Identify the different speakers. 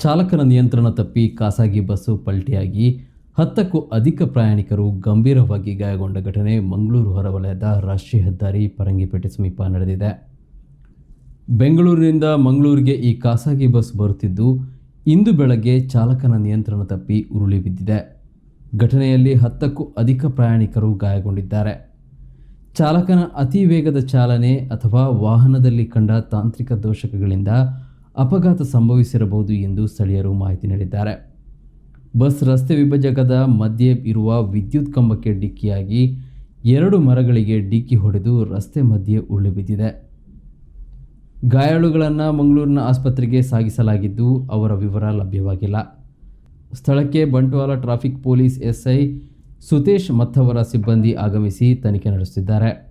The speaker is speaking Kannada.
Speaker 1: ಚಾಲಕನ ನಿಯಂತ್ರಣ ತಪ್ಪಿ ಖಾಸಗಿ ಬಸ್ಸು ಪಲ್ಟಿಯಾಗಿ ಹತ್ತಕ್ಕೂ ಅಧಿಕ ಪ್ರಯಾಣಿಕರು ಗಂಭೀರವಾಗಿ ಗಾಯಗೊಂಡ ಘಟನೆ ಮಂಗಳೂರು ಹೊರವಲಯದ ರಾಷ್ಟ್ರೀಯ ಹೆದ್ದಾರಿ ಪರಂಗಿಪೇಟೆ ಸಮೀಪ ನಡೆದಿದೆ. ಬೆಂಗಳೂರಿನಿಂದ ಮಂಗಳೂರಿಗೆ ಈ ಖಾಸಗಿ ಬಸ್ ಬರುತ್ತಿದ್ದು, ಇಂದು ಬೆಳಗ್ಗೆ ಚಾಲಕನ ನಿಯಂತ್ರಣ ತಪ್ಪಿ ಉರುಳಿ ಬಿದ್ದಿದೆ. ಘಟನೆಯಲ್ಲಿ ಹತ್ತಕ್ಕೂ ಅಧಿಕ ಪ್ರಯಾಣಿಕರು ಗಾಯಗೊಂಡಿದ್ದಾರೆ. ಚಾಲಕನ ಅತಿ ವೇಗದ ಚಾಲನೆ ಅಥವಾ ವಾಹನದಲ್ಲಿ ಕಂಡ ತಾಂತ್ರಿಕ ದೋಷಗಳಿಂದ ಅಪಘಾತ ಸಂಭವಿಸಿರಬಹುದು ಎಂದು ಸ್ಥಳೀಯರು ಮಾಹಿತಿ ನೀಡಿದ್ದಾರೆ. ಬಸ್ ರಸ್ತೆ ವಿಭಜಕದ ಮಧ್ಯೆ ಇರುವ ವಿದ್ಯುತ್ ಕಂಬಕ್ಕೆ ಡಿಕ್ಕಿಯಾಗಿ ಎರಡು ಮರಗಳಿಗೆ ಡಿಕ್ಕಿ ಹೊಡೆದು ರಸ್ತೆ ಮಧ್ಯೆ ಉರುಳಿ ಬಿದ್ದಿದೆ. ಗಾಯಾಳುಗಳನ್ನು ಮಂಗಳೂರಿನ ಆಸ್ಪತ್ರೆಗೆ ಸಾಗಿಸಲಾಗಿದ್ದು ಅವರ ವಿವರ ಲಭ್ಯವಾಗಿಲ್ಲ. ಸ್ಥಳಕ್ಕೆ Bantwal traffic police SI Sutesh ಮತ್ತವರ ಸಿಬ್ಬಂದಿ ಆಗಮಿಸಿ ತನಿಖೆ ನಡೆಸುತ್ತಿದ್ದಾರೆ.